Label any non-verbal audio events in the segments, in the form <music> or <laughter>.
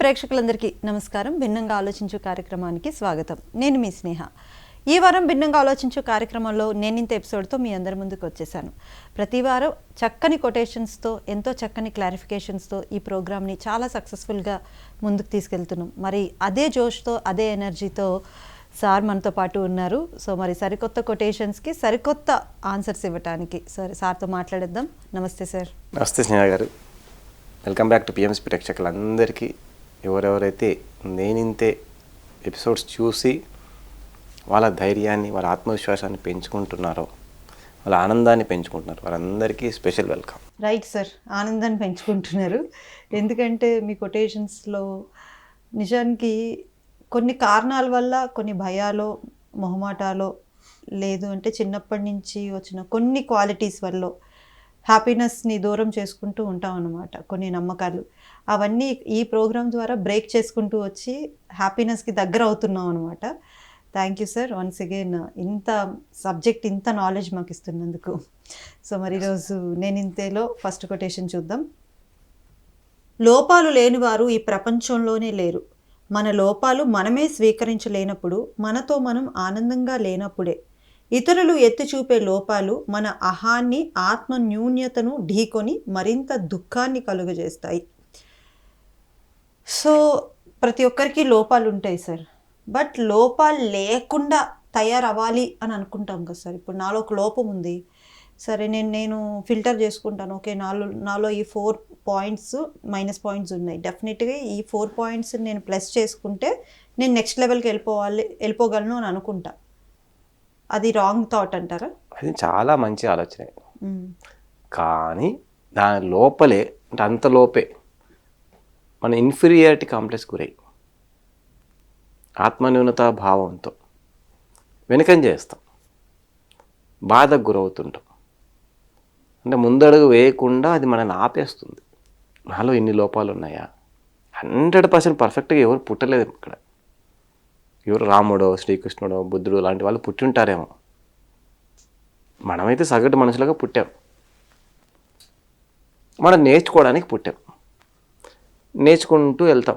ప్రేక్షకులందరికీ నమస్కారం. భిన్నంగా ఆలోచించు కార్యక్రమానికి స్వాగతం. నేను మీ స్నేహ. ఈ వారం భిన్నంగా ఆలోచించు కార్యక్రమంలో నేను ఇంత ఎపిసోడ్తో మీ అందరి ముందుకు వచ్చేసాను ప్రతి వారం చక్కని కొటేషన్స్తో ఎంతో చక్కని క్లారిఫికేషన్స్తో ఈ ప్రోగ్రామ్ని చాలా సక్సెస్ఫుల్గా ముందుకు తీసుకెళ్తున్నాం. మరి అదే జోష్తో అదే ఎనర్జీతో సార్ మనతో పాటు ఉన్నారు. సో మరి సరికొత్త కొటేషన్స్కి సరికొత్త ఆన్సర్స్ ఇవ్వటానికి సరే సార్తో మాట్లాడేద్దాం. నమస్తే సార్. నమస్తే స్నేహ గారు. వెల్కమ్ బ్యాక్ టు పిఎంసి ప్రేక్షకులందరికీ. ఎవరెవరైతే నేనింతే ఎపిసోడ్స్ చూసి వాళ్ళ ధైర్యాన్ని వాళ్ళ ఆత్మవిశ్వాసాన్ని పెంచుకుంటున్నారో వాళ్ళ ఆనందాన్ని పెంచుకుంటున్నారు వారందరికీ స్పెషల్ వెల్కమ్. రైట్ సార్ ఆనందాన్ని పెంచుకుంటున్నారు. ఎందుకంటే మీ కొటేషన్స్లో నిజానికి కొన్ని కారణాల వల్ల కొన్ని భయాలో మొహమాటాలో లేదు అంటే చిన్నప్పటి నుంచి వచ్చిన కొన్ని క్వాలిటీస్ వల్ల హ్యాపీనెస్ని దూరం చేసుకుంటూ ఉంటాం అన్నమాట. కొన్ని నమ్మకాలు. అవన్నీ ఈ ప్రోగ్రామ్ ద్వారా బ్రేక్ చేసుకుంటూ వచ్చి హ్యాపీనెస్కి దగ్గర అవుతున్నాం అనమాట thank you sir once again ఇంత సబ్జెక్ట్ ఇంత నాలెడ్జ్ మాకు ఇస్తున్నందుకు. సో మరి ఈరోజు నేను ఇంతేలో ఫస్ట్ కొటేషన్ చూద్దాం. లోపాలు లేనివారు ఈ ప్రపంచంలోనే లేరు. మన లోపాలు మనమే స్వీకరించలేనప్పుడు మనతో మనం ఆనందంగా లేనప్పుడే ఇతరులు ఎత్తి చూపే లోపాలు మన అహాన్ని ఆత్మ న్యూన్యతను ఢీకొని మరింత దుఃఖాన్ని కలుగజేస్తాయి. సో ప్రతి ఒక్కరికి లోపాలు ఉంటాయి సార్. బట్ లోపాలు లేకుండా తయారవ్వాలి అని అనుకుంటాం కదా సార్. ఇప్పుడు నాలో ఒక లోపం ఉంది. సరే నేను నేను ఫిల్టర్ చేసుకుంటాను. ఓకే నాలో నాలో ఈ ఫోర్ పాయింట్స్ మైనస్ పాయింట్స్ ఉన్నాయి. డెఫినెట్గా ఈ ఫోర్ పాయింట్స్ నేను ప్లస్ చేసుకుంటే నేను నెక్స్ట్ లెవెల్కి వెళ్ళిపోవాలి వెళ్ళిపోగలను అని అనుకుంటా. అది రాంగ్ థాట్ అంటారా? అది చాలా మంచి ఆలోచనే. కానీ దాని లోపలే అంటే అంత లోపే మన ఇన్ఫీరియారిటీ కాంప్లెక్స్ గురై ఆత్మన్యూనతా భావంతో వెనుకం చేస్తాం బాధకు గురవుతుంటాం. అంటే ముందడుగు వేయకుండా అది మనల్ని ఆపేస్తుంది. నాలో ఇన్ని లోపాలు ఉన్నాయా హండ్రెడ్ పర్సెంట్ పర్ఫెక్ట్గా ఎవరు పుట్టలేదు ఇక్కడ. ఎవరు రాముడో శ్రీకృష్ణుడో బుద్ధుడు లాంటి వాళ్ళు పుట్టి ఉంటారేమో మనమైతే సగటు మనుషులుగా పుట్టాం. మనం నేర్చుకోవడానికి పుట్టాం. నేర్చుకుంటూ వెళ్తాం.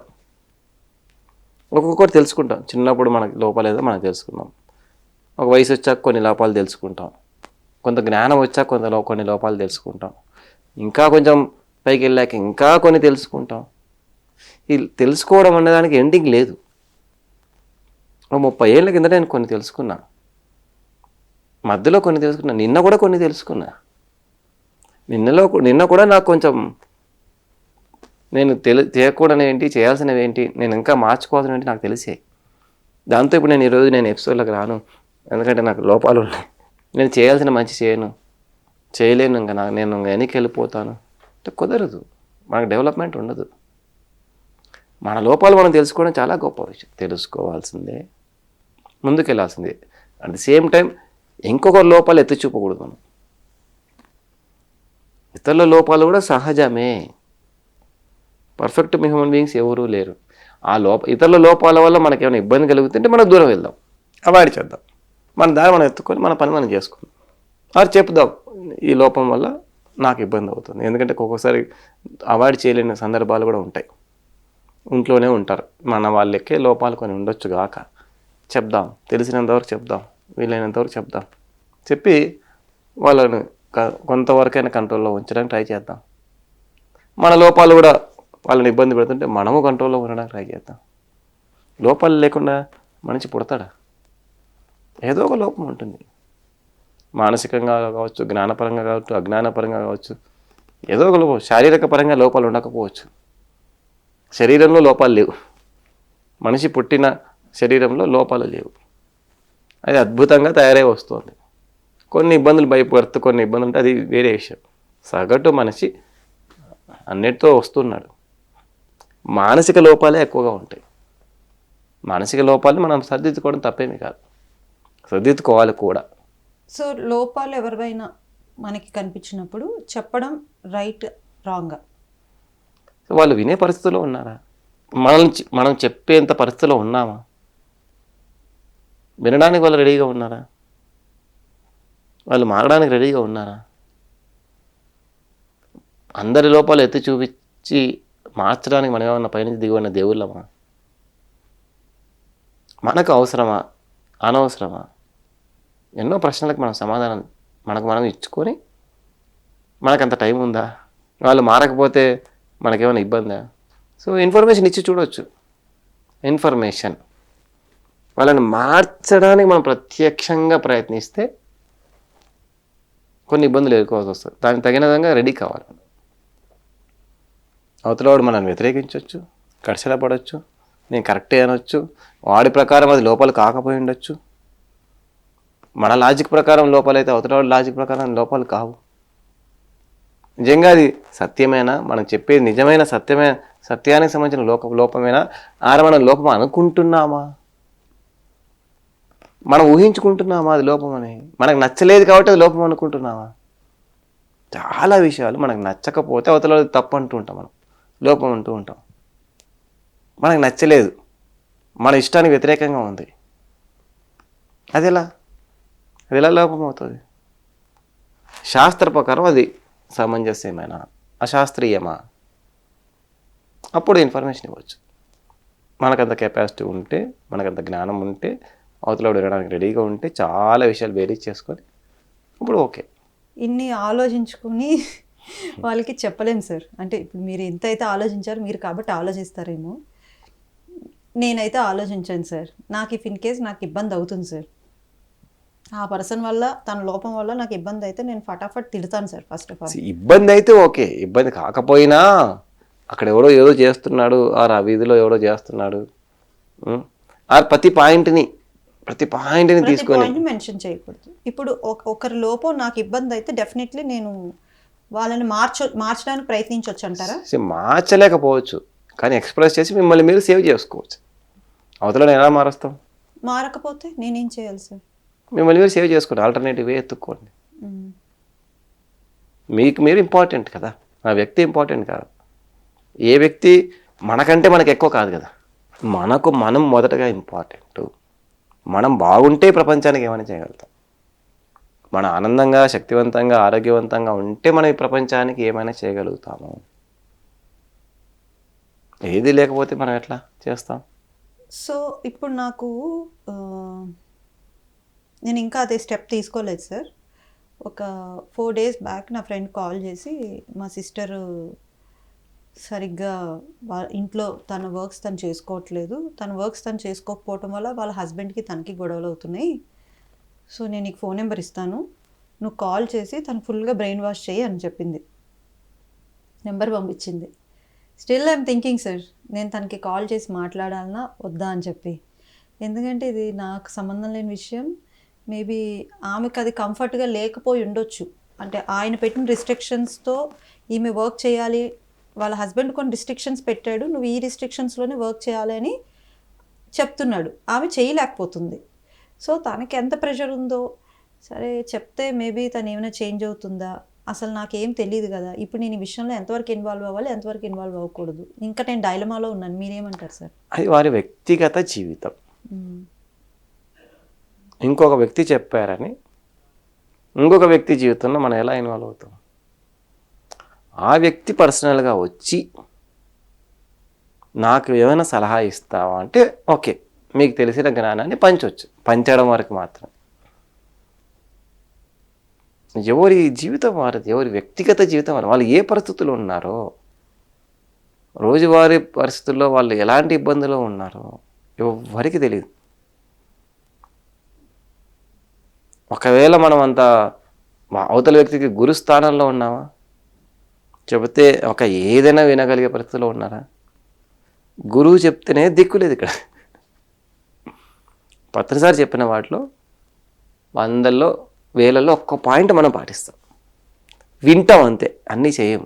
ఒక్కొక్కటి తెలుసుకుంటాం. చిన్నప్పుడు మనకి లోపాలేదో ఏదో మనం తెలుసుకున్నాం. ఒక వయసు వచ్చాక కొన్ని లోపాలు తెలుసుకుంటాం. కొంత జ్ఞానం వచ్చాక కొంత లో కొన్ని లోపాలు తెలుసుకుంటాం. ఇంకా కొంచెం పైకి వెళ్ళాక ఇంకా కొన్ని తెలుసుకుంటాం. ఈ తెలుసుకోవడం అనేదానికి ఎండింగ్ లేదు. ముప్పై ఏళ్ళ కింద నేను కొన్ని తెలుసుకున్నా. మధ్యలో కొన్ని తెలుసుకున్నా. నిన్న కూడా కొన్ని తెలుసుకున్నా. నిన్నలో నిన్న కూడా నాకు కొంచెం నేను తెలి చేయకూడని ఏంటి చేయాల్సినవి ఏంటి నేను ఇంకా మార్చుకోవాల్సినవి ఏంటి నాకు తెలిసాయి. దాంతో ఇప్పుడు నేను ఈరోజు నేను ఎపిసోడ్లోకి రాను. ఎందుకంటే నాకు లోపాలు ఉన్నాయి. నేను చేయాల్సిన మంచి చేయను. చేయలేను ఇంకా నాకు నేను ఇంకా వెనక్కి వెళ్ళిపోతాను. అంటే కుదరదు. మనకు డెవలప్మెంట్ ఉండదు. మన లోపాలు మనం తెలుసుకోవడం చాలా గొప్ప విషయం. తెలుసుకోవాల్సిందే. ముందుకెళ్ళాల్సిందే. అట్ ది సేమ్ టైం ఇంకొక లోపాలు ఎత్తి చూపకూడదు మనం. ఇతరుల లోపాలు కూడా సహజమే. పర్ఫెక్ట్ హ్యూమన్ బీయింగ్స్ ఎవరూ లేరు. ఆ లోప ఇతరుల లోపాల వల్ల మనకి ఏమైనా ఇబ్బంది కలుగుతుంటే మనం దూరం వెళ్దాం. అవాయిడ్ చేద్దాం. మన దారి మనం ఎత్తుకొని మన పని మనం చేసుకుందాం. అది చెప్దాం ఈ లోపం వల్ల నాకు ఇబ్బంది అవుతుంది. ఎందుకంటే ఒక్కొక్కసారి అవాయిడ్ చేయలేని సందర్భాలు కూడా ఉంటాయి. ఇంట్లోనే ఉంటారు. మన వాళ్ళకే లోపాలు కొన్ని ఉండొచ్చు గాక. చెప్దాం. తెలిసినంతవరకు చెప్దాం. వీలైనంతవరకు చెప్దాం. చెప్పి వాళ్ళని కొంతవరకైనా కంట్రోల్లో ఉంచడానికి ట్రై చేద్దాం. మన లోపాలు కూడా వాళ్ళని ఇబ్బంది పెడుతుంటే మనము కంట్రోల్లో ఉండడానికి ట్రై చేద్దాం. లోపాలు లేకుండా మనిషి పుడతాడా? ఏదో ఒక లోపం ఉంటుంది. మానసికంగా కావచ్చు జ్ఞానపరంగా కావచ్చు అజ్ఞానపరంగా కావచ్చు ఏదో ఒక లోపం శారీరక పరంగా లోపాలు ఉండకపోవచ్చు. శరీరంలో లోపాలు లేవు. మనిషి పుట్టిన శరీరంలో లోపాలు లేవు. అది అద్భుతంగా తయారై వస్తుంది. కొన్ని ఇబ్బందులు భయపడుతూ కొన్ని ఇబ్బందులు ఉంటే అది వేరే విషయం. సగటు మనిషి అన్నిటితో వస్తున్నాడు. మానసిక లోపాలే ఎక్కువగా ఉంటాయి. మానసిక లోపాలు మనం సర్దిద్దుకోవడం తప్పేమీ కాదు. సర్దిద్దుకోవాలి కూడా. సో లోపాలు ఎవరివైనా మనకి కనిపించినప్పుడు చెప్పడం రైట్ రాంగ్ వాళ్ళు వినే పరిస్థితిలో ఉన్నారా? మనల్ని చె- మనం చెప్పేంత పరిస్థితిలో ఉన్నామా? వినడానికి వాళ్ళు రెడీగా ఉన్నారా? వాళ్ళు మారడానికి రెడీగా ఉన్నారా? అందరి లోపాలు ఎత్తి చూపించి మార్చడానికి మనం ఏమన్నా పైనుంచి దిగువన్న దేవుళ్ళమా? మనకు అవసరమా? అనవసరమా? ఎన్నో ప్రశ్నలకు మనం సమాధానం మనకు మనం ఇచ్చుకొని మనకు అంత టైం ఉందా? వాళ్ళు మారకపోతే మనకేమైనా ఇబ్బందా? సో ఇన్ఫర్మేషన్ ఇచ్చి చూడవచ్చు ఇన్ఫర్మేషన్ వాళ్ళని మార్చడానికి మనం ప్రత్యక్షంగా ప్రయత్నిస్తే కొన్ని ఇబ్బందులు ఎదుర్కోవాల్సి వస్తుంది. దానికి తగిన విధంగా రెడీ కావాలి. అవతలవాడు మనల్ని వ్యతిరేకించవచ్చు కడిసెల పడవచ్చు నేను కరెక్టే అనొచ్చు వాడి ప్రకారం అది లోపాలు కాకపోయి ఉండొచ్చు. మన లాజిక్ ప్రకారం లోపాలైతే అవతలవాడి లాజిక్ ప్రకారం లోపాలు కావు. నిజంగా అది సత్యమేనా? మనం చెప్పేది నిజమైన సత్యమైన సత్యానికి సంబంధించిన లోక లోపమేనా? ఆర మనం లోపం అనుకుంటున్నామా? మనం ఊహించుకుంటున్నామా అది లోపం అని? మనకు నచ్చలేదు కాబట్టి అది లోపం అనుకుంటున్నామా? చాలా విషయాలు మనకు నచ్చకపోతే అవతల తప్పు అంటూ ఉంటాం మనం. లోపం అంటూ ఉంటాం. మనకు నచ్చలేదు. మన ఇష్టానికి వ్యతిరేకంగా ఉంది. అది ఎలా? అది ఎలా లోపం అవుతుంది? శాస్త్ర ప్రకారం అది సమంజస్యమేనా? అశాస్త్రీయమా? అప్పుడు ఇన్ఫర్మేషన్ ఇవ్వచ్చు. మనకంత కెపాసిటీ ఉంటే మనకంత జ్ఞానం ఉంటే అవతల వినడానికి రెడీగా ఉంటే చాలా విషయాలు వేరీ చేసుకొని ఇప్పుడు ఓకే. ఇన్ని ఆలోచించుకుని వాళ్ళకి చెప్పలేం సార్. అంటే ఇప్పుడు మీరు ఎంత అయితే ఆలోచించారో మీరు కాబట్టి ఆలోచిస్తారేమో. నేనైతే ఆలోచించాను సార్. నాకు ఇఫ్ ఇన్ కేస్ నాకు ఇబ్బంది అవుతుంది సార్. ఆ పర్సన్ వల్ల తన లోపం వల్ల నాకు ఇబ్బంది అయితే నేను ఫటాఫట్ తిడతాను సార్ ఫస్ట్ ఆఫ్ ఆల్. ఇబ్బంది అయితే ఓకే. ఇబ్బంది కాకపోయినా అక్కడ ఎవడో ఏదో చేస్తున్నాడు ఆ వీధిలో ఎవడో చేస్తున్నాడు? ఆర్ ప్రతి పాయింట్ని ప్రతి పాయింట్ని తీసుకొని మెన్షన్ చేయకూడదు. ఇప్పుడు ఒక- ఒకరి లోపం నాకు ఇబ్బంది అయితే డెఫినెట్లీ నేను వాళ్ళని మార్చ మార్చడానికి ప్రయత్నించవచ్చు అంటారా? మార్చలేకపోవచ్చు. కానీ ఎక్స్ప్రెస్ చేసి మిమ్మల్ని మీరు సేవ్ చేసుకోవచ్చు. అవతల ఎలా మారుస్తాం? మారకపోతే నేనేం చేయాలి సార్? మిమ్మల్ని మీరు సేవ్ చేసుకోండి. ఆల్టర్నేటివ్ వే ఎత్తుక్కోండి. మీకు మీరు ఇంపార్టెంట్ కదా. ఆ వ్యక్తి ఇంపార్టెంట్ కాదు. ఏ వ్యక్తి మనకంటే మనకు ఎక్కువ కాదు కదా. మనకు మనం మొదటగా ఇంపార్టెంట్ మనం బాగుంటే ప్రపంచానికి ఏమైనా చేయగలుగుతాం. మన ఆనందంగా శక్తివంతంగా ఆరోగ్యవంతంగా ఉంటే మనం ఈ ప్రపంచానికి ఏమైనా చేయగలుగుతాము. ఏది లేకపోతే మనం ఎట్లా చేస్తాం? సో ఇప్పుడు నాకు నేను ఇంకా అదే స్టెప్ తీసుకోలేదు సార్. ఒక ఫోర్ డేస్ బ్యాక్ నా ఫ్రెండ్ కాల్ చేసి మా సిస్టర్ సరిగ్గా ఇంట్లో తన వర్క్స్ తను చేసుకోవట్లేదు. తన వర్క్స్ తను చేసుకోకపోవటం వల్ల వాళ్ళ హస్బెండ్కి తనకి గొడవలు అవుతున్నాయి. సో నేను నీకు ఫోన్ నెంబర్ ఇస్తాను. నువ్వు కాల్ చేసి తను ఫుల్గా బ్రెయిన్ వాష్ చేయి అని చెప్పింది. నెంబర్ పంపించింది. స్టిల్ ఐఎమ్ థింకింగ్ సార్ నేను తనకి కాల్ చేసి మాట్లాడాలన్నా వద్దా అని చెప్పి. ఎందుకంటే ఇది నాకు సంబంధం లేని విషయం. మేబీ ఆమెకు అది కంఫర్ట్గా లేకపోయి ఉండొచ్చు. అంటే ఆయన పెట్టిన రిస్ట్రిక్షన్స్తో ఈమె వర్క్ చేయాలి వాళ్ళ హస్బెండ్ కొన్ని రిస్ట్రిక్షన్స్ పెట్టాడు నువ్వు ఈ రిస్ట్రిక్షన్స్లోనే వర్క్ చేయాలి అని చెప్తున్నాడు. ఆమె చేయలేకపోతుంది. సో తనకి ఎంత ప్రెషర్ ఉందో సరే చెప్తే మేబీ తను ఏమైనా చేంజ్ అవుతుందా? అసలు నాకేం తెలియదు కదా. ఇప్పుడు నేను ఈ విషయంలో ఎంతవరకు ఇన్వాల్వ్ అవ్వాలి ఎంతవరకు ఇన్వాల్వ్ అవ్వకూడదు? ఇంకా నేను డైలమాలో ఉన్నాను. మీరేమంటారు సార్? అది వారి వ్యక్తిగత జీవితం. ఇంకొక వ్యక్తి చెప్పారని ఇంకొక వ్యక్తి జీవితంలో మనం ఎలా ఇన్వాల్వ్ అవుతాం? ఆ వ్యక్తి పర్సనల్గా వచ్చి నాకు ఏమైనా సలహా ఇస్తావా అంటే ఓకే మీకు తెలిసిన జ్ఞానాన్ని పంచవచ్చు. పంచడం వరకు మాత్రం. ఎవరి జీవితం వారిది ఎవరి వ్యక్తిగత జీవితం వారి వాళ్ళు ఏ పరిస్థితుల్లో ఉన్నారో రోజువారీ పరిస్థితుల్లో వాళ్ళు ఎలాంటి ఇబ్బందులు ఉన్నారో ఎవరికి తెలియదు. ఒకవేళ మనం అంత మా- అవతల వ్యక్తికి గురు స్థానంలో ఉన్నామా? చెబితే ఒక ఏదైనా వినగలిగే పరిస్థితిలో ఉన్నారా? గురువు చెప్తేనే దిక్కు లేదు ఇక్కడ. పత్రిసారి చెప్పిన వాటిలో వందల్లో వేలల్లో ఒక్క పాయింట్ మనం పాటిస్తాం. వింటాం అంతే అన్నీ చేయం.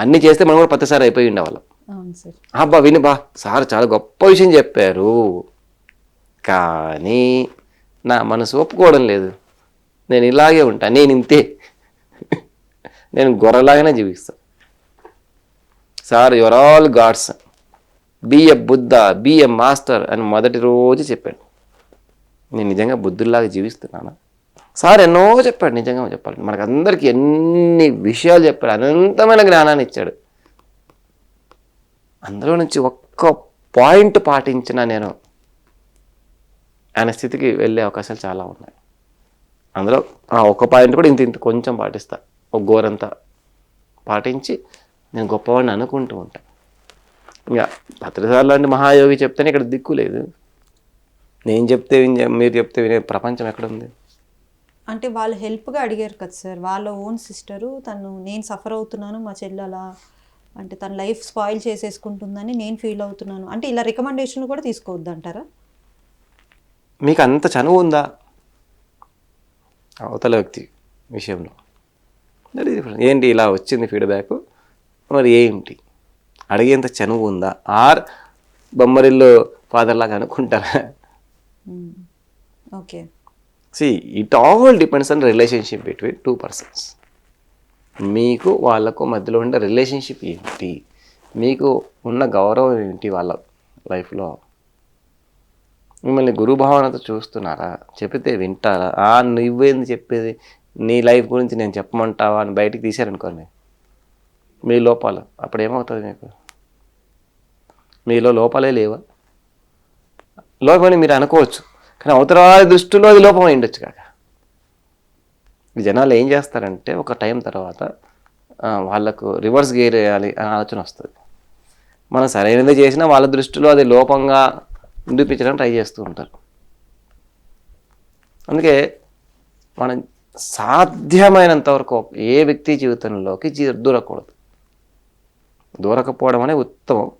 అన్నీ చేస్తే మనం కూడా పత్రిసారి అయిపోయి ఉండేవాళ్ళం. అబ్బా విను బా సార్ చాలా గొప్ప విషయం చెప్పారు. కానీ నా మనసు ఒప్పుకోవడం లేదు. నేను ఇలాగే ఉంటా నేను ఇంతే. నేను గొర్రెలాగానే జీవిస్తా. Sir your all gods be a Buddha be a master అని మొదటి రోజు చెప్పాడు. నేను నిజంగా బుద్ధుల్లాగా జీవిస్తున్నానా సార్ ఎన్నో చెప్పాడు నిజంగా చెప్పాలి. మనకు అందరికీ ఎన్ని విషయాలు చెప్పాడు అనంతమైన జ్ఞానాన్ని ఇచ్చాడు. అందులో నుంచి ఒక్క పాయింట్ పాటించిన నేను ఆయన స్థితికి వెళ్ళే అవకాశాలు చాలా ఉన్నాయి. అందులో ఆ ఒక్క పాయింట్ కూడా ఇంత ఇంత కొంచెం పాటిస్తాను ఒక గోరంతా పాటించి నేను గొప్పవాడిని అనుకుంటూ ఉంటా. ఇంకా భద్రసార్ లాంటి మహాయోగి చెప్తేనే ఇక్కడ దిక్కు లేదు. నేను చెప్తే వినే మీరు చెప్తే వినే ప్రపంచం ఎక్కడుంది? అంటే వాళ్ళు హెల్ప్గా అడిగారు కదా సార్. వాళ్ళ ఓన్ సిస్టరు తను నేను సఫర్ అవుతున్నాను మా చెల్లి అలా అంటే తన లైఫ్ స్పాయిల్ చేసేసుకుంటుందని నేను ఫీల్ అవుతున్నాను. అంటే ఇలా రికమెండేషన్లు కూడా తీసుకోవద్దు అంటారా మీకు అంత చనువు ఉందా? అవతల వ్యక్తి విషయంలో. That is different. ఏంటి ఇలా వచ్చింది ఫీడ్బ్యాక్ మరి ఏంటి? అడిగేంత చనువు ఉందా? ఆర్ బొమ్మరిల్లు ఫాదర్ లాగా అనుకుంటారా? Okay see it all depends on relationship between two persons మీకు వాళ్ళకు మధ్యలో ఉండే రిలేషన్షిప్ ఏంటి? మీకు ఉన్న గౌరవం ఏంటి వాళ్ళ లైఫ్లో మిమ్మల్ని గురుభావనతో చూస్తున్నారా? చెప్తే వింటారా? ఆ నువ్వేంది చెప్పేది? నీ లైఫ్ గురించి నేను చెప్పమంటావా అని బయటికి తీశారనుకోండి మీ లోపాలు. అప్పుడు ఏమవుతుంది మీకు? మీలో లోపాలే లేవా? లోపమని మీరు అనుకోవచ్చు. కానీ అవతల వారి దృష్టిలో అది లోపం అయి ఉండొచ్చు కాక. జనాలు ఏం చేస్తారంటే ఒక టైం తర్వాత వాళ్ళకు రివర్స్ గేర్ వేయాలి అని ఆలోచన వస్తుంది. మనం సరైనది చేసినా వాళ్ళ దృష్టిలో అది లోపంగా నిరూపించడానికి ట్రై చేస్తూ ఉంటారు. అందుకే మనం సాధ్యమైనంత వరకు ఏ వ్యక్తి జీవితంలోకి దూరకూడదు. దూరకపోవడం అనేది ఉత్తమం.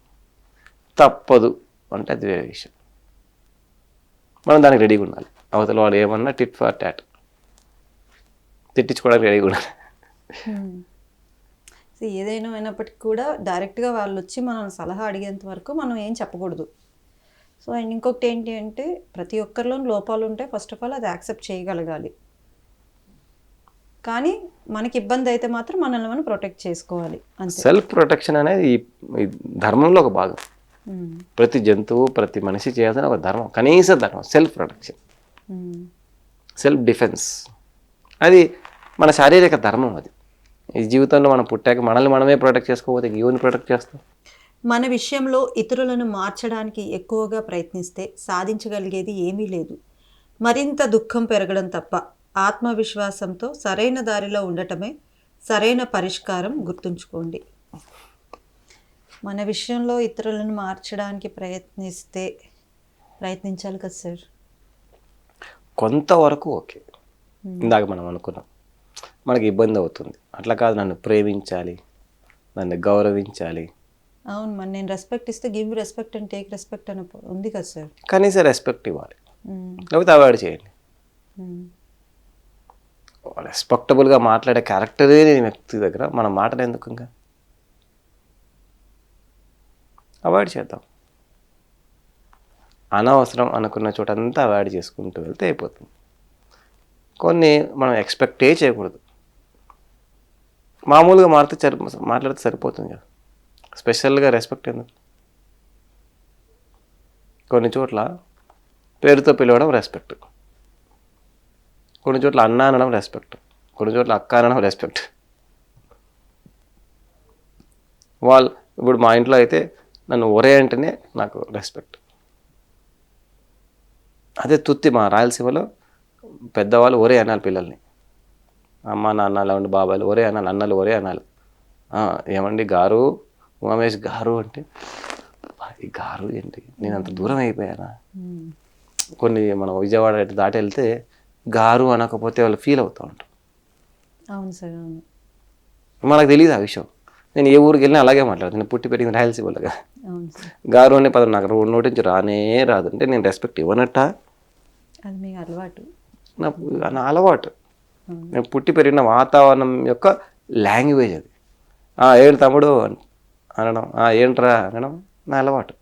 తప్పదు అంటే అది వేరే విషయం. మనం దానికి రెడీగా ఉండాలి. అవతల వాడు ఏమన్నా టిట్ ఫర్ టాట్. తిట్టించుకోవడానికి రెడీగా ఉండాలి. సో ఏదైనా అయినప్పటికీ కూడా డైరెక్ట్గా వాళ్ళు వచ్చి మనం సలహా అడిగేంత వరకు మనం ఏం చెప్పకూడదు. సో అండ్ ఇంకొకటి ఏంటి అంటే ప్రతి ఒక్కరిలో లోపాలు ఉంటాయి ఫస్ట్ ఆఫ్ ఆల్ అది యాక్సెప్ట్ చేయగలగాలి. కానీ మనకి ఇబ్బంది అయితే మాత్రం మనల్ని మనం ప్రొటెక్ట్ చేసుకోవాలి. సెల్ఫ్ ప్రొటెక్షన్ అనేది ధర్మంలో ఒక భాగం. ప్రతి జంతువు ప్రతి మనిషి చేయాల్సిన ఒక ధర్మం. కనీస ధర్మం సెల్ఫ్ ప్రొటెక్షన్. సెల్ఫ్ డిఫెన్స్ అది మన శారీరక ధర్మం అది. ఈ జీవితంలో మనం పుట్టాక మనల్ని మనమే ప్రొటెక్ట్ చేసుకోకపోతే ఎవరిని ప్రొటెక్ట్ చేస్తాం? మన విషయంలో ఇతరులను మార్చడానికి ఎక్కువగా ప్రయత్నిస్తే సాధించగలిగేది ఏమీ లేదు. మరింత దుఃఖం పెరగడం తప్ప ఆత్మవిశ్వాసంతో సరైన దారిలో ఉండటమే సరైన పరిష్కారం గుర్తుంచుకోండి. మన విషయంలో ఇతరులను మార్చడానికి ప్రయత్నిస్తే ప్రయత్నించాలి కదా సార్? కొంతవరకు ఓకే. ఇందాక మనం అనుకున్నాం. మనకి ఇబ్బంది అవుతుంది. అట్లా కాదు నన్ను ప్రేమించాలి నన్ను గౌరవించాలి. అవును మరి నేను రెస్పెక్ట్ ఇస్తే give respect and take respect అని ఉంది కదా సార్? కనీసం రెస్పెక్ట్ ఇవ్వాలి. లేకపోతే అవాయిడ్ చేయండి. రెస్పెక్టబుల్గా మాట్లాడే క్యారెక్టరే లేని వ్యక్తి దగ్గర మనం మాటలు ఎందుకు ఇంకా? అవాయిడ్ చేద్దాం. అనవసరం అనుకున్న చోట అంతా అవాయిడ్ చేసుకుంటూ వెళ్తే అయిపోతుంది. కొన్ని మనం ఎక్స్పెక్టే చేయకూడదు. మామూలుగా మారితే సరి మాట్లాడితే సరిపోతుంది కదా. స్పెషల్గా రెస్పెక్ట్ ఎందుకు? కొన్ని చోట్ల పేరుతో పిలవడం రెస్పెక్ట్ కొన్ని చోట్ల అన్న అనడం రెస్పెక్ట్ కొన్ని చోట్ల అక్క అనడం రెస్పెక్ట్ వాళ్ళు ఇప్పుడు మా ఇంట్లో అయితే నన్ను ఒరే అంటేనే నాకు రెస్పెక్ట్ అదే తుత్తి మా రాయలసీమలో పెద్దవాళ్ళు ఒరే అనాలి పిల్లల్ని. అమ్మ నాన్న లేవండి బాబాయిలు ఒరే అనాలి అన్నలు ఒరే అనాలి. ఏమండి గారు? ఉమేష్ గారు అంటే "అబ్బా, ఈ గారు ఏంటి? నేను అంత దూరం అయిపోయానా. కొన్ని మనం విజయవాడ దాటి వెళ్తే గారు అనకపోతే వాళ్ళు ఫీల్ అవుతూ ఉంటారు. అవును సార్ అవును. మనకు తెలియదు ఆ విషయం. నేను ఏ ఊరికి వెళ్ళినా అలాగే మాట్లాడతాను. నేను పుట్టి రాయలసీమలుగా అవును సార్. గారు అనే పదం నాకు నోటి నుంచి రానే రాదు. అంటే నేను రెస్పెక్ట్ ఇవ్వనట్ట. అది మీకు అలవాటు. నాకు నా అలవాటు. నేను పుట్టి పెరిగిన వాతావరణం యొక్క లాంగ్వేజ్ అది. "ఆ, ఏంటి తమ్ముడు అన్- అనడం "ఆ, ఏంట్రా అనడం నా అలవాటు.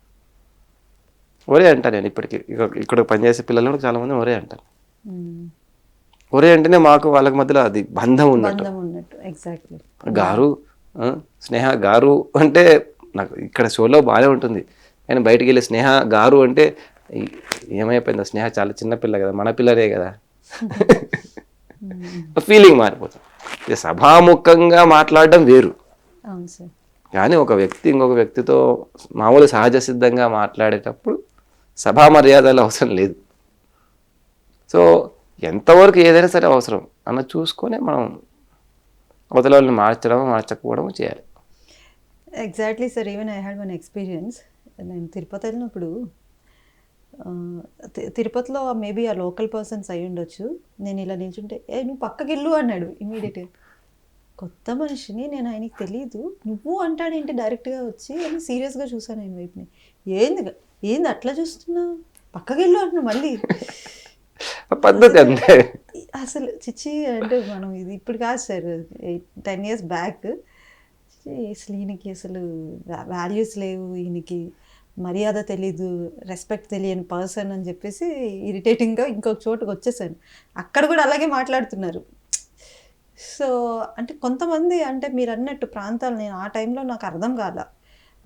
ఒరే అంటా నేను ఇప్పటికి. ఇక్కడ పనిచేసే పిల్లలు కూడా చాలామంది ఒరే మ్మ్. ఒరే అంటేనే మాకు వాళ్ళకి మధ్యలో అది బంధం ఉన్నట్టు. గారు స్నేహ గారు అంటే నాకు ఇక్కడ షోలో బాగానే ఉంటుంది. కానీ బయటికి వెళ్ళి స్నేహ గారు అంటే ఏమైపోయిందో స్నేహ చాలా చిన్న పిల్ల కదా మన పిల్లరే కదా. <laughs> ఫీలింగ్ మారిపోతుంది. ఇది సభాముఖంగా మాట్లాడడం వేరు. కానీ ఒక వ్యక్తి ఇంకొక వ్యక్తితో మామూలు సహజ సిద్ధంగా మాట్లాడేటప్పుడు సభా మర్యాదలు అవసరం లేదు. సో ఎంతవరకు ఏదైనా సరే అవసరం అన్న చూసుకొని మనం అవతల వాళ్ళని మార్చడం మార్చకపోవడం చేయాలి. Exactly sir even I had one experience నేను తిరుపతి వెళ్ళినప్పుడు తి- తిరుపతిలో మేబీ ఆ లోకల్ పర్సన్స్ అయి ఉండొచ్చు. నేను ఇలా నిల్చుంటే ఏ నువ్వు పక్కకి వెళ్ళు అన్నాడు ఇమీడియట్గా కొత్త మనిషిని నేను ఆయనకి తెలియదు నువ్వు అంటాడేంటి డైరెక్ట్గా వచ్చి అని సీరియస్గా చూసాను ఆయన వైపుని. ఏంది ఏంది అట్లా చూస్తున్నావు? పక్కకి వెళ్ళు అంటున్నా మళ్ళీ. పద్ధతి అంతే. అసలు చిచ్చి అంటే మనం ఇది ఇప్పుడు కాదు సార్ టెన్ ఇయర్స్ బ్యాక్ అసలు ఈయనకి అసలు వాల్యూస్ లేవు ఈయనకి మర్యాద తెలీదు రెస్పెక్ట్ తెలియని పర్సన్ అని చెప్పేసి ఇరిటేటింగ్గా ఇంకొక చోటుకు వచ్చేసాను అక్కడ కూడా అలాగే మాట్లాడుతున్నారు. సో అంటే కొంతమంది అంటే మీరు అన్నట్టు ప్రాంతాలు నేను ఆ టైంలో నాకు అర్థం కాల.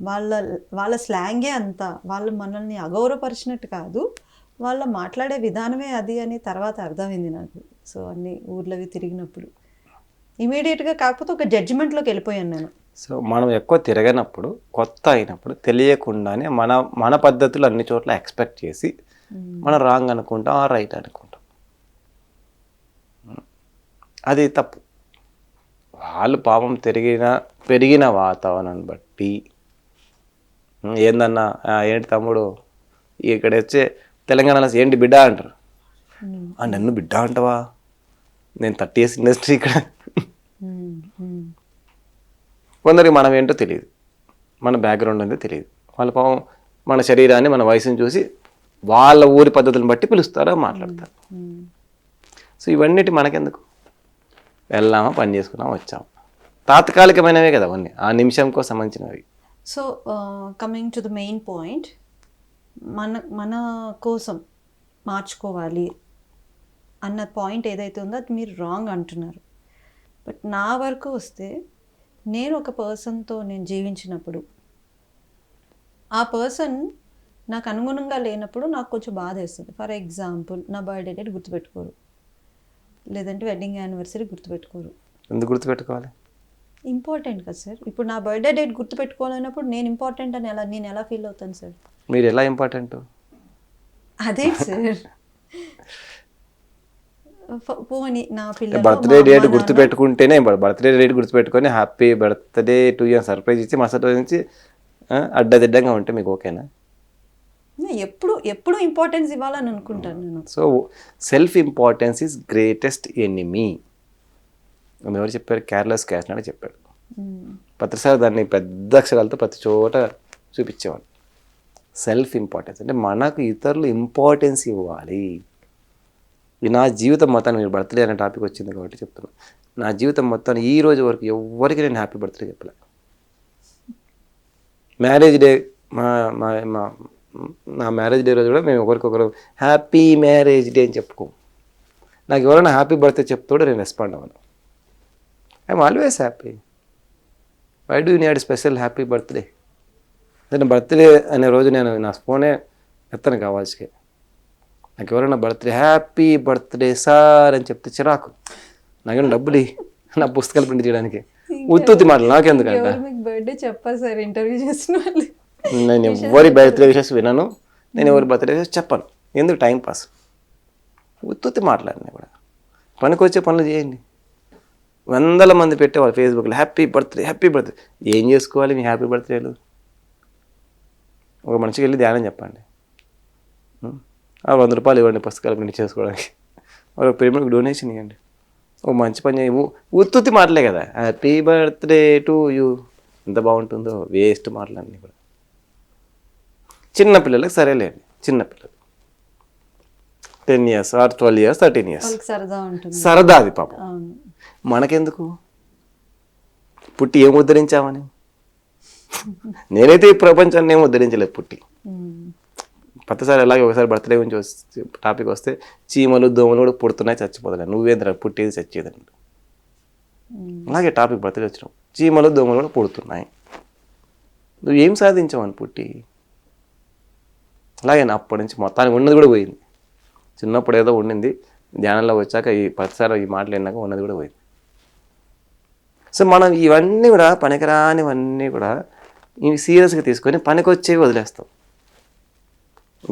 వాళ్ళ వాళ్ళ స్లాంగే అంత. వాళ్ళు మనల్ని అగౌరవపరిచినట్టు కాదు. వాళ్ళ మాట్లాడే విధానమే అది అని తర్వాత అర్థమైంది నాకు. సో అన్ని ఊర్లవి తిరిగినప్పుడు. ఇమీడియట్గా కాకపోతే ఒక జడ్జిమెంట్లోకి వెళ్ళిపోయాను నేను. సో మనం ఎక్కువ తిరగనప్పుడు కొత్త అయినప్పుడు తెలియకుండానే మన మన పద్ధతులు అన్ని చోట్ల ఎక్స్పెక్ట్ చేసి మనం రాంగ్ అనుకుంటాం ఆ రైట్ అనుకుంటాం. అది తప్పు. వాళ్ళు పాపం తిరిగిన పెరిగిన వాతావరణాన్ని బట్టి ఏందన్నా ఏంటి తమ్ముడు ఇక్కడ వచ్చే తెలంగాణలో ఏంటి బిడ్డ అంటారు? ఆ, నన్ను బిడ్డ అంటావా? నేను థర్టీ ఇయర్స్ ఇండస్ట్రీ ఇక్కడ. కొందరికి మనం ఏంటో తెలియదు. మన బ్యాక్గ్రౌండ్ అనేది తెలియదు. వాళ్ళ పాపం మన శరీరాన్ని మన వయసుని చూసి వాళ్ళ ఊరి పద్ధతులను బట్టి పిలుస్తారో మాట్లాడతారు? సో ఇవన్నిటి మనకెందుకు? వెళ్ళామా పని చేసుకున్నాం వచ్చాము? తాత్కాలికమైనవే కదా అవన్నీ. ఆ నిమిషంకో సంబంధించినవి. So coming to the main point మన మన కోసం మార్చుకోవాలి అన్న పాయింట్ ఏదైతే ఉందో అది మీరు రాంగ్ అంటున్నారు. బట్ నా వరకు వస్తే నేను ఒక పర్సన్తో నేను జీవించినప్పుడు ఆ పర్సన్ నాకు అనుగుణంగా లేనప్పుడు నాకు కొంచెం బాధ వేస్తుంది. ఫర్ ఎగ్జాంపుల్ నా బర్త్డే డేట్ గుర్తుపెట్టుకోరు. లేదంటే వెడ్డింగ్ యానివర్సరీ గుర్తుపెట్టుకోరు. ఎందుకు గుర్తుపెట్టుకోవాలి? ఇంపార్టెంట్ కదా సార్? ఇప్పుడు నా బర్త్డే డేట్ గుర్తుపెట్టుకోలేనప్పుడు నేను ఇంపార్టెంట్ అని ఎలా నేను ఎలా ఫీల్ అవుతాను సార్? మీరు ఎలా ఇంపార్టెంట్? అదే సార్. పోనీ నా పిల్లలు బర్త్డే డేట్ గుర్తుపెట్టుకుంటేనే బర్త్డే డేట్ గుర్తుపెట్టుకొని happy birthday to year surprise ఇచ్చి మరుసటి రోజు నుంచి అడ్డదిడ్డంగా ఉంటే మీకు ఓకేనా? ఎప్పుడు ఎప్పుడు ఇంపార్టెన్స్ ఇవ్వాలని అనుకుంటాను నేను. So self importance is greatest enemy. ఎవరు చెప్పారు కేర్లెస్ క్యాష్ అని చెప్పాడు. ప్రతిసారి దాన్ని పెద్ద అక్షరాలతో ప్రతి చోట చూపించేవాడు. సెల్ఫ్ ఇంపార్టెన్స్ అంటే మనకు ఇతరులు ఇంపార్టెన్స్ ఇవ్వాలి. నా జీవితం మొత్తాన్ని మీరు బర్త్డే అనే టాపిక్ వచ్చింది కాబట్టి చెప్తున్నాను నా జీవితం మొత్తాన్ని ఈ రోజు వరకు ఎవరికి నేను హ్యాపీ బర్త్డే చెప్పలే. మ్యారేజ్ డే మా మా మా నా మ్యారేజ్ డే రోజు కూడా మేము ఒకరికొకరు హ్యాపీ మ్యారేజ్ డే అని చెప్పుకోం నాకు ఎవరైనా హ్యాపీ బర్త్డే చెప్తాడో నేను రెస్పాండ్ అవ్వను. I'm always happy why do need special happy birthday నేను బర్త్డే అనే రోజు నేను నా ఫోనే ఎత్తను కావాల్సి నాకు ఎవరైనా బర్త్డే హ్యాపీ బర్త్డే సార్ అని చెప్తే చిరాకు. నాకేం డబ్బులు. నా పుస్తకాలు ప్రింట్ చేయడానికి. ఉత్తుత్తి మాటలు నాకెందుకంట? బర్త్డే చెప్పారు సార్ ఇంటర్వ్యూ చేసిన వాళ్ళు. నేను ఎవరి బర్త్డే విషయస్ వినను. నేను ఎవరి బర్త్డే విషయస్ చెప్పను. ఎందుకు? టైం పాస్ ఉత్తుత్తి మాట్లాడినా కూడా. పనికొచ్చే పనులు చేయండి. వందల మంది పెట్టేవాళ్ళు ఫేస్బుక్లో హ్యాపీ బర్త్డే హ్యాపీ బర్త్డే ఏం చేసుకోవాలి మీ హ్యాపీ బర్త్డేలు ఒక మనిషికి వెళ్ళి ధ్యానం చెప్పండి? ఆ వంద రూపాయలు ఇవ్వండి పుస్తకాలు ప్రింట్ చేసుకోవడానికి. ఒక ప్రేమకు డొనేషన్ ఇవ్వండి. ఓ మంచి పని చేయి. ఉత్తుత్తి మాటలే కదా. హ్యాపీ బర్త్డే టు యూ ఎంత బాగుంటుందో వేస్ట్ మాటలన్నీ కూడా. చిన్న పిల్లలకు సరేలేండి. చిన్న పిల్లలు. Ten years or twelve years thirteen years సరదా అది పాపం. మనకెందుకు? పుట్టి ఏం ఉద్ధరించామని నేనైతే ఈ ప్రపంచాన్ని ఏం ఉద్ధరించలేదు పుట్టి. ప్రతిసారి అలాగే ఒకసారి బర్త్డే గురించి వస్తే టాపిక్ వస్తే చీమలు దోమలు కూడా పుడుతున్నాయి చచ్చిపోతున్నాయి. నువ్వేంద్ర పుట్టేది చచ్చేది అలాగే టాపిక్ బర్త్డే వచ్చినావు చీమలు దోమలు కూడా పుడుతున్నాయి. నువ్వు ఏం సాధించావని పుట్టి? అలాగే అప్పటి నుంచి మొత్తానికి ఉన్నది కూడా పోయింది. చిన్నప్పుడు ఏదో ఉండింది. ధ్యానంలో వచ్చాక ఈ ప్రతిసారి ఈ మాటలు విన్నాక ఉన్నది కూడా పోయింది. సో మనం ఇవన్నీ కూడా పనికిరానివన్నీ కూడా ఇవి సీరియస్గా తీసుకొని పనికొచ్చేవి వదిలేస్తాం.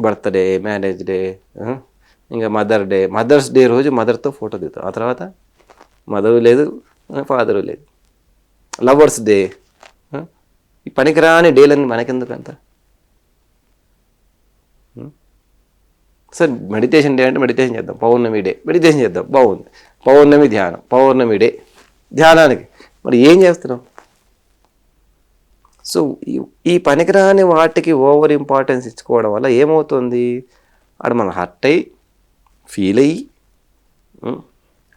బర్త్డే మ్యారేజ్ డే ఇంకా మదర్ డే. మదర్స్ డే రోజు మదర్తో ఫోటో దిగుతాం. ఆ తర్వాత మదరు లేదు ఫాదరు లేదు. లవర్స్ డే ఈ పనికిరాని డేలన్నీ మనకెందుకు అంత సార్ మెడిటేషన్ డే అంటే మెడిటేషన్ చేద్దాం. పౌర్ణమి డే. మెడిటేషన్ చేద్దాం. బాగుంది. పౌర్ణమి ధ్యానం. పౌర్ణమి డే. ధ్యానానికి. మరి ఏం చేస్తున్నాం సో ఈ- పనికిరాని వాటికి ఓవర్ ఇంపార్టెన్స్ ఇచ్చుకోవడం వల్ల ఏమవుతుంది? ఆడు మనం హర్ట్ అయ్యి ఫీల్ అయ్యి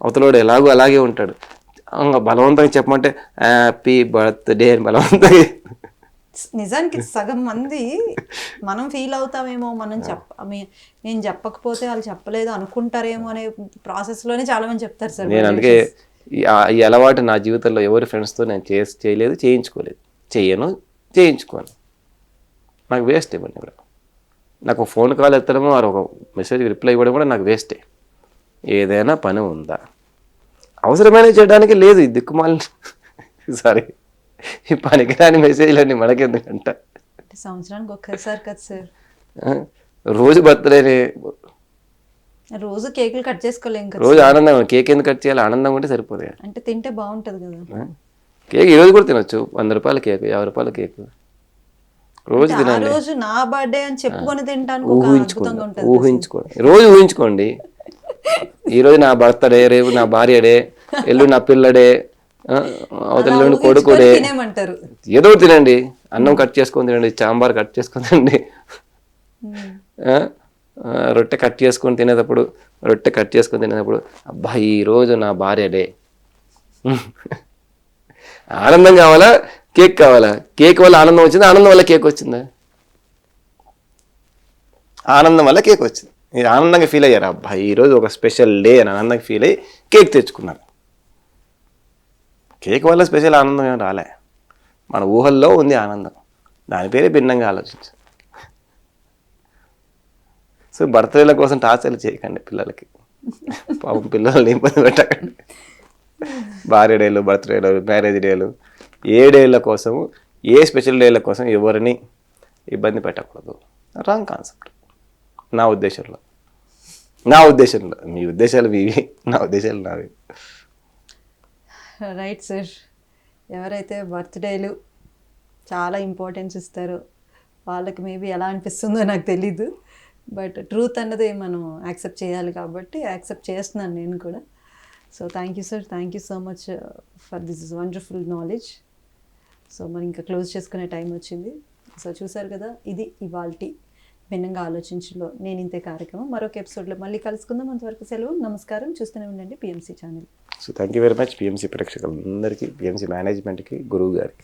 అవతలోడు ఎలాగో అలాగే ఉంటాడు. బలవంతంగా చెప్పమంటే హ్యాపీ బర్త్డే అని బలవంతంగా నిజానికి సగం మంది మనం ఫీల్ అవుతామేమో మనం చెప్ప నేను చెప్పకపోతే వాళ్ళు చెప్పలేదు అనుకుంటారేమో అనే ప్రాసెస్లోనే చాలా మంది చెప్తారు సార్. నేను అందుకే ఈ అలవాటు నా జీవితంలో ఎవరి ఫ్రెండ్స్తో నేను చేసి చేయలేదు చేయించుకోలేదు. చేయను చేయించుకోను. నాకు వేస్ట్ ఇవ్వండి కూడా నాకు ఫోన్ కాల్ ఎత్తడము వారు ఒక మెసేజ్ రిప్లై ఇవ్వడం కూడా నాకు వేస్టే ఏదైనా పని ఉందా? అవసరమైన చేయడానికి లేదు ఈ దిక్కుమాల సారీ <laughs> ఈ పనికిరాని మెసేజ్లన్నీ మనకెందుకంట? అంటే సంవత్సరానికి ఒక్కసారి కదా సార్? రోజు బర్త్డేనే రోజు కేకులు కట్ చేసుకోలేం కదా రోజు ఆనందంగా కేక్ ఎందుకు కట్ చేయాలి? ఆనందంగా ఉంటే సరిపోతుంది అంటే తింటే బాగుంటది కదా. కేక్ ఈరోజు కూడా తినొచ్చు. వంద రూపాయల కేక్ యాభై రూపాయల కేక్. రోజు రోజు నా బర్త్డే అని చెప్పుకొని అద్భుతంగా ఊహించుకోండి ఊహించుకోండి. రోజు ఊహించుకోండి. ఈరోజు నా బర్త్డే రేపు నా భార్య డే ఎల్లు నా పిల్లడే అవతల అలా నుండి కొడుకు ఊహించుకొని డే తినేమంటారు ఏదో తినండి. అన్నం కట్ చేసుకొని తినండి. సాంబార్ కట్ చేసుకొని తినండి. రొట్టె కట్ చేసుకొని తినేటప్పుడు రొట్టె కట్ చేసుకొని తినేటప్పుడు అబ్బా ఈరోజు రోజు నా భార్య డే. <laughs> ఆనందం కావాలా? కేక్ కావాలా? కేక్ వల్ల ఆనందం వచ్చిందా? ఆనందం వల్ల కేక్ వచ్చిందా? ఆనందం వల్ల కేక్ వచ్చింది. మీరు ఆనందంగా ఫీల్ అయ్యారు? అబ్బా ఈరోజు ఒక స్పెషల్ డే అని ఆనందంగా ఫీల్ అయ్యి కేక్ తెచ్చుకున్నారు. కేక్ వల్ల స్పెషల్ ఆనందం ఏమి రాలే. మన ఊహల్లో ఉంది ఆనందం. దాని పేరే భిన్నంగా ఆలోచించు. సో బర్త్డేల కోసం టార్చర్లు చేయకండి పిల్లలకి. పాపం పిల్లల్ని ఇబ్బంది పెట్టకండి. భార్య డేలు బర్త్డేలు మ్యారేజ్ డేలు ఏ డేల కోసము ఏ స్పెషల్ డేల కోసం ఎవరిని ఇబ్బంది పెట్టకూడదు. Wrong concept. నా ఉద్దేశంలో. నా ఉద్దేశంలో. మీ ఉద్దేశాలు మీవి నా ఉద్దేశాలు నావి. Right sir. ఎవరైతే బర్త్డేలు చాలా ఇంపార్టెన్స్ ఇస్తారో వాళ్ళకి మేబీ ఎలా అనిపిస్తుందో నాకు తెలీదు. బట్ ట్రూత్ అన్నది మనం యాక్సెప్ట్ చేయాలి కాబట్టి యాక్సెప్ట్ చేస్తున్నాను నేను కూడా. So thank you sir thank you so much for this is wonderful knowledge so మనం ఇంకా క్లోజ్ చేసుకునే టైం వచ్చింది. సో చూసారు కదా ఇది ఇవాల్టి భిన్నంగా ఆలోచించలో నేను ఇంతే కార్యక్రమం. మరొక ఎపిసోడ్లో మళ్ళీ కలుసుకుందాం. అంతవరకు సెలవు నమస్కారం. చూస్తూనే ఉండండి PMC channel so thank you very much PMC ప్రేక్షకులందరికీ పిఎంసీ మేనేజ్మెంట్కి గురువు గారికి.